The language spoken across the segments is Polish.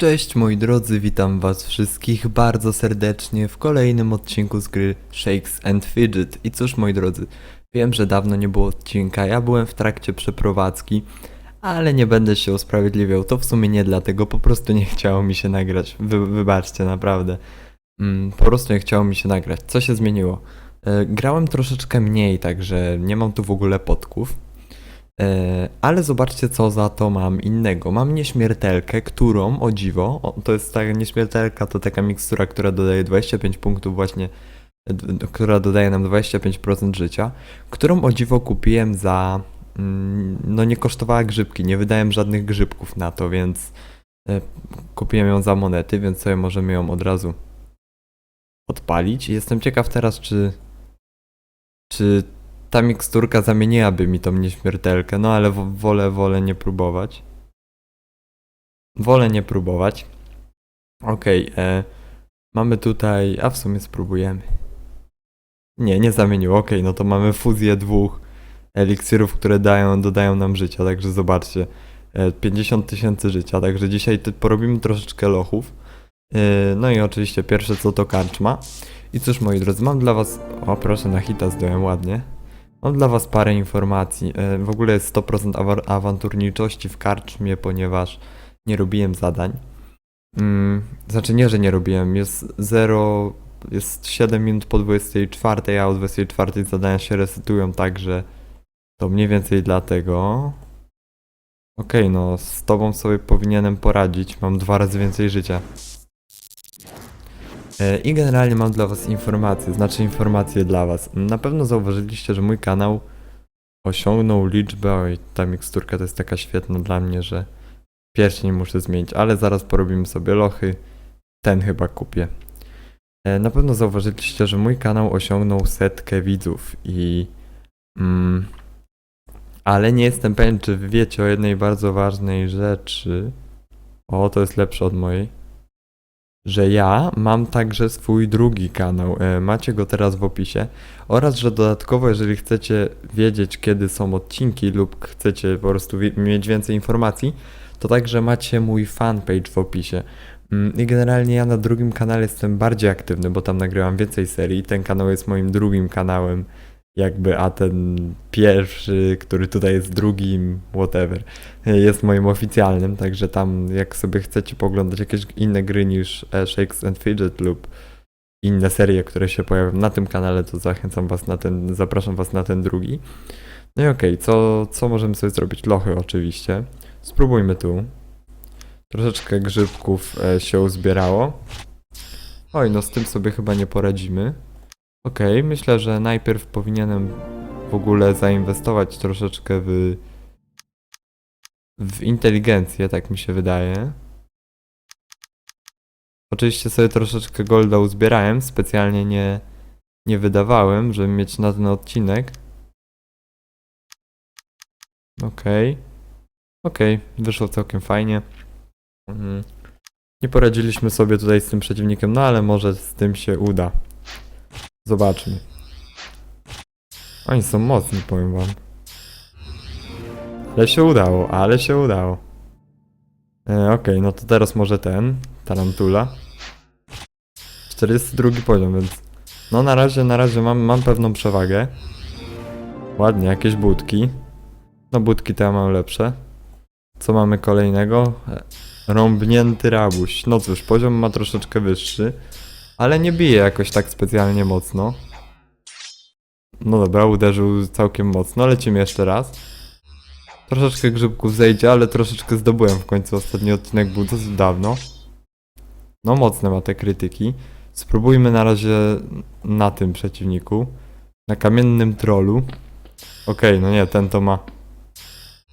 Cześć moi drodzy, witam was wszystkich bardzo serdecznie w kolejnym odcinku z gry Shakes and Fidget. I cóż moi drodzy, wiem, że dawno nie było odcinka, ja byłem w trakcie przeprowadzki, ale nie będę się usprawiedliwiał, to w sumie nie dlatego, po prostu nie chciało mi się nagrać, Wy, wybaczcie naprawdę. Mm, po prostu nie chciało mi się nagrać. Co się zmieniło? E, grałem troszeczkę mniej, także nie mam tu w ogóle podków. E, ale zobaczcie, co za to mam innego. Mam nieśmiertelkę, którą, o dziwo, to jest taka nieśmiertelka, to taka mikstura, która dodaje 25 punktów właśnie, która dodaje nam 25% życia, którą o dziwo kupiłem za, mm, no nie kosztowała grzybki, nie wydałem żadnych grzybków na to, więc e, kupiłem ją za monety, więc sobie możemy ją od razu odpalić. Jestem ciekaw teraz, czy, czy ta miksturka zamieniłaby mi tą nieśmiertelkę, no ale wo- wolę, wolę nie próbować. Wolę nie próbować. Okej, e, mamy tutaj, a w sumie spróbujemy. Nie, nie zamieniło, okej, no to mamy fuzję dwóch eliksirów, które dają, dodają nam życia, także zobaczcie. E, 50 tysięcy życia, także dzisiaj porobimy troszeczkę lochów. E, no i oczywiście pierwsze co to karczma. I cóż moi drodzy, mam dla was, o proszę na hita zdołem ładnie. Mam dla Was parę informacji. E, W ogóle jest 100% awa- awanturniczości w karczmie, ponieważ nie robiłem zadań. Mm, znaczy nie, że nie robiłem. Jest 0, jest 7 minut po 24, a o 24 zadania się resetują, także to mniej więcej dlatego. Okej, no z Tobą sobie powinienem poradzić. Mam dwa razy więcej życia. E, I generalnie mam dla Was informacje, znaczy informacje dla Was. Na pewno zauważyliście, że mój kanał osiągnął liczbę. Oj, ta miksturka to jest taka świetna dla mnie, że pierścień muszę zmienić, ale zaraz porobimy sobie lochy. Ten chyba kupię. E, Na pewno zauważyliście, że mój kanał osiągnął setkę widzów i. Mm, ale nie jestem pewien, czy wiecie o jednej bardzo ważnej rzeczy. O, to jest lepsze od mojej że ja mam także swój drugi kanał. E, Macie go teraz w opisie. Oraz, że dodatkowo, jeżeli chcecie wiedzieć, kiedy są odcinki lub chcecie po prostu mieć więcej informacji, to także macie mój fanpage w opisie. Mm, I generalnie ja na drugim kanale jestem bardziej aktywny, bo tam nagrywam więcej serii. Ten kanał jest moim drugim kanałem, jakby, a ten pierwszy, który tutaj jest drugim, whatever, jest moim oficjalnym, także tam jak sobie chcecie poglądać jakieś inne gry niż e, Shakes and Fidget lub inne serie, które się pojawią na tym kanale, to zachęcam was na ten, zapraszam was na ten drugi. No i okej, co, co możemy sobie zrobić? Lochy oczywiście. Spróbujmy tu. Troszeczkę grzybków e, się uzbierało. Oj, no z tym sobie chyba nie poradzimy. Okej, myślę, że najpierw powinienem w ogóle zainwestować troszeczkę w w inteligencję, tak mi się wydaje. Oczywiście sobie troszeczkę golda uzbierałem, specjalnie nie, nie wydawałem, żeby mieć na ten odcinek. Okej. Okej, wyszło całkiem fajnie. Mhm. Nie poradziliśmy sobie tutaj z tym przeciwnikiem, no ale może z tym się uda. Zobaczmy. Oni są mocni, powiem wam. Ale się udało, ale się udało. E, Okej, no to teraz może ten, tarantula. 42 poziom, więc no na razie, na razie mam, mam pewną przewagę. Ładnie, jakieś budki. No budki to ja mam lepsze. Co mamy kolejnego? E, Rąbnięty rabuś. No cóż, poziom ma troszeczkę wyższy, ale nie bije jakoś tak specjalnie mocno. No dobra, uderzył całkiem mocno, lecimy jeszcze raz. Troszeczkę grzybków zejdzie, ale troszeczkę zdobyłem w końcu. Ostatni odcinek był dosyć dawno. No mocne ma te krytyki. Spróbujmy na razie na tym przeciwniku. Na kamiennym trollu. Okej, no nie, ten to ma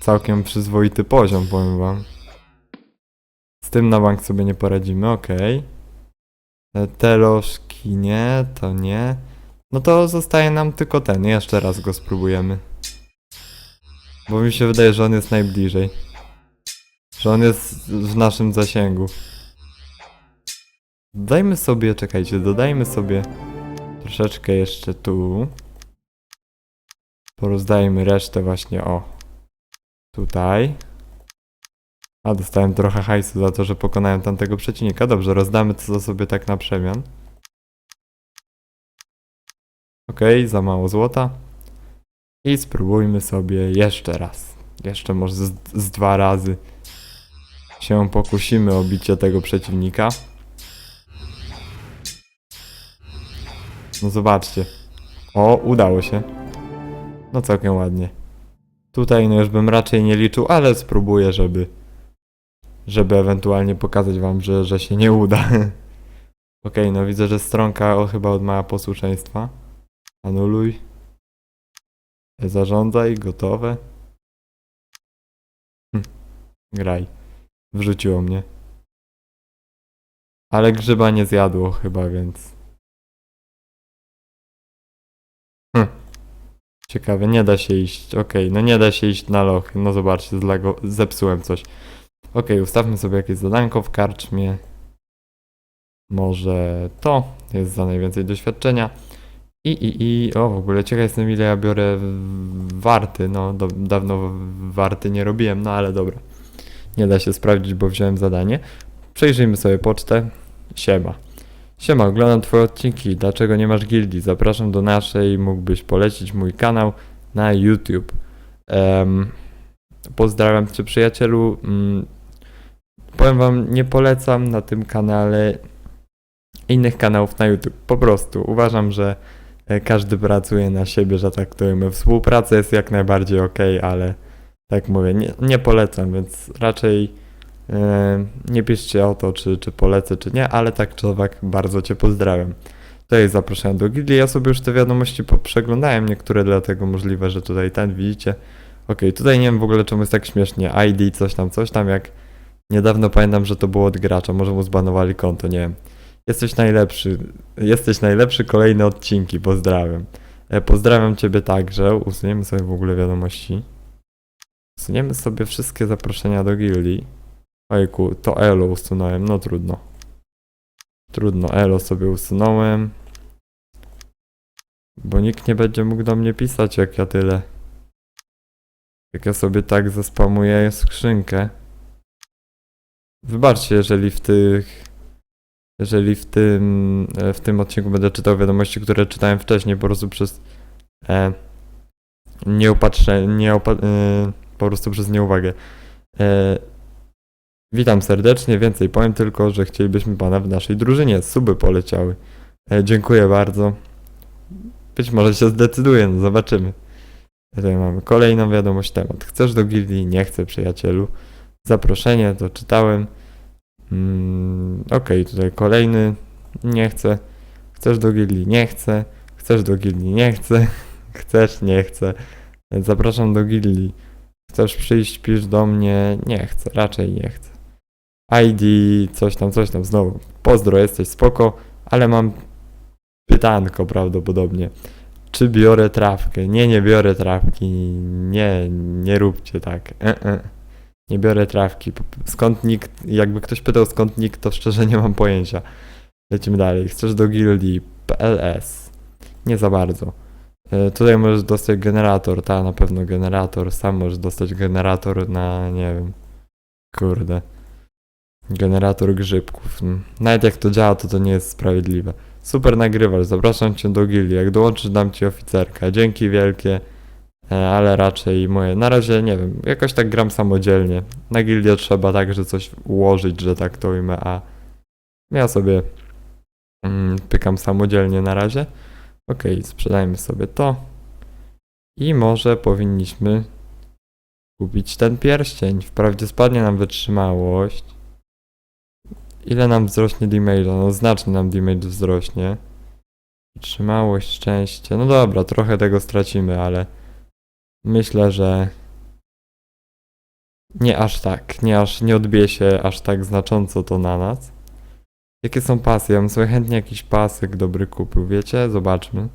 całkiem przyzwoity poziom, powiem wam. Z tym na bank sobie nie poradzimy, okej. E, Te lożki nie, to nie. No to zostaje nam tylko ten. Jeszcze raz go spróbujemy. Bo mi się wydaje, że on jest najbliżej. Że on jest w naszym zasięgu. Dajmy sobie, czekajcie, dodajmy sobie troszeczkę jeszcze tu. Porozdajmy resztę właśnie o tutaj. A, dostałem trochę hajsu za to, że pokonałem tamtego przeciwnika. Dobrze, rozdamy to sobie tak na przemian. Okej, za mało złota. I spróbujmy sobie jeszcze raz. Jeszcze może z, z dwa razy się pokusimy o bicie tego przeciwnika. No zobaczcie. O, udało się. No całkiem ładnie. Tutaj no już bym raczej nie liczył, ale spróbuję, żeby żeby ewentualnie pokazać wam, że, że się nie uda. Okej, no widzę, że stronka o, chyba od mała posłuszeństwa. Anuluj. Zarządzaj, gotowe. Hm. Graj. Wrzuciło mnie. Ale grzyba nie zjadło chyba, więc... Hm. Ciekawe, nie da się iść. Okej, no nie da się iść na lochy. No zobaczcie, zepsułem coś. Okej, ustawmy sobie jakieś zadanko w karczmie. Może to jest za najwięcej doświadczenia. I, i, i, o w ogóle ciekaw jestem ile ja biorę warty, no do, dawno warty nie robiłem, no ale dobra. Nie da się sprawdzić, bo wziąłem zadanie. Przejrzyjmy sobie pocztę. Siema. Siema, oglądam twoje odcinki, dlaczego nie masz gildii? Zapraszam do naszej, mógłbyś polecić mój kanał na YouTube. Em, pozdrawiam cię przyjacielu. Mm, powiem wam, nie polecam na tym kanale innych kanałów na YouTube. Po prostu uważam, że e, każdy pracuje na siebie, że tak to. Współpraca jest jak najbardziej ok, ale tak mówię, nie, nie polecam, więc raczej e, nie piszcie o to, czy, czy polecę, czy nie, ale tak czy owak bardzo cię pozdrawiam. Jest zaproszenie do gildii. Ja sobie już te wiadomości przeglądałem, niektóre dlatego możliwe, że tutaj ten widzicie. Okej, tutaj nie wiem w ogóle czemu jest tak śmiesznie. ID, coś tam, coś tam, jak niedawno pamiętam, że to było od gracza, może mu zbanowali konto, nie wiem. Jesteś najlepszy, jesteś najlepszy, kolejne odcinki, pozdrawiam. E, pozdrawiam Ciebie także, usuniemy sobie w ogóle wiadomości. Usuniemy sobie wszystkie zaproszenia do gildii. Ojku, to Elo usunąłem, no trudno. Trudno, Elo sobie usunąłem. Bo nikt nie będzie mógł do mnie pisać, jak ja tyle. Jak ja sobie tak zespamuję skrzynkę. Wybaczcie, jeżeli w tych. Jeżeli w tym, e, w tym odcinku będę czytał wiadomości, które czytałem wcześniej, po prostu przez. E, nieupatrzę, nie e, po prostu przez nieuwagę. E, witam serdecznie, więcej powiem tylko, że chcielibyśmy pana w naszej drużynie. Suby poleciały. E, dziękuję bardzo. Być może się zdecyduje, no zobaczymy. Tutaj mamy kolejną wiadomość, temat. Chcesz do gildii? Nie chcę, przyjacielu. Zaproszenie, to czytałem. Mm, Okej, tutaj kolejny. Nie chcę. Chcesz do gildii? Nie chcę. Chcesz do gildii? Nie chcę. Chcesz? Nie chcę. Zapraszam do gildii. Chcesz przyjść? Pisz do mnie? Nie chcę, raczej nie chcę. ID, coś tam, coś tam, znowu. Pozdro, jesteś spoko, ale mam pytanko prawdopodobnie. Czy biorę trawkę? Nie, nie biorę trawki. Nie, nie róbcie tak. E, e. Nie biorę trawki. Skąd nikt, jakby ktoś pytał skąd nikt, to szczerze nie mam pojęcia. Lecimy dalej. Chcesz do gildii? PLS. Nie za bardzo. E, Tutaj możesz dostać generator, ta na pewno generator. Sam możesz dostać generator na, nie wiem. Kurde. Generator grzybków. Mm. Nawet jak to działa, to to nie jest sprawiedliwe. Super nagrywasz, zapraszam cię do gildii. Jak dołączysz, dam ci oficerka. Dzięki wielkie, ale raczej moje. Na razie nie wiem, jakoś tak gram samodzielnie. Na gildię trzeba także coś ułożyć, że tak to ujmę, a ja sobie mm, pykam samodzielnie na razie. Okej, sprzedajmy sobie to. I może powinniśmy kupić ten pierścień. Wprawdzie spadnie nam wytrzymałość. Ile nam wzrośnie damage? No znacznie nam damage wzrośnie. Wytrzymałość, szczęście. No dobra, trochę tego stracimy, ale myślę, że nie aż tak. Nie aż nie odbije się aż tak znacząco to na nas. Jakie są pasy? Ja bym sobie chętnie jakiś pasek dobry kupił, wiecie? Zobaczmy.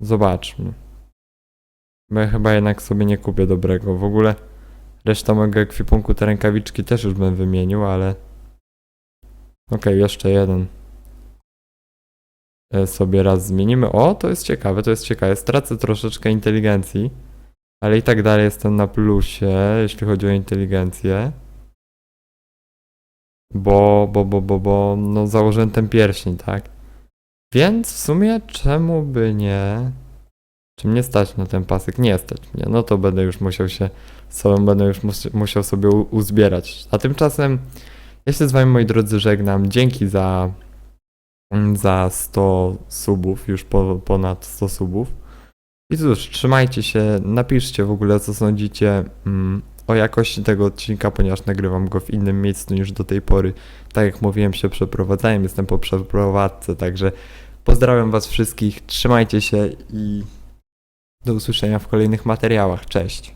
Zobaczmy. Bo ja chyba jednak sobie nie kupię dobrego. W ogóle reszta mojego ekwipunku, te rękawiczki też już bym wymienił, ale... Okej, jeszcze jeden. E, sobie raz zmienimy. O, to jest ciekawe, to jest ciekawe. Stracę troszeczkę inteligencji, ale i tak dalej jestem na plusie, jeśli chodzi o inteligencję. bo, bo, bo, bo, bo, no założyłem ten pierścień, tak? Więc w sumie czemu by nie... Czy mnie stać na ten pasek? Nie stać mnie. No to będę już musiał się sobą, będę już mus, musiał sobie uzbierać. A tymczasem ja się z wami, moi drodzy, żegnam. Dzięki za, za 100 subów, już po, ponad 100 subów. I cóż, trzymajcie się, napiszcie w ogóle, co sądzicie mm, o jakości tego odcinka, ponieważ nagrywam go w innym miejscu niż do tej pory. Tak jak mówiłem, się przeprowadzałem, jestem po przeprowadzce, także pozdrawiam was wszystkich, trzymajcie się i do usłyszenia w kolejnych materiałach. Cześć!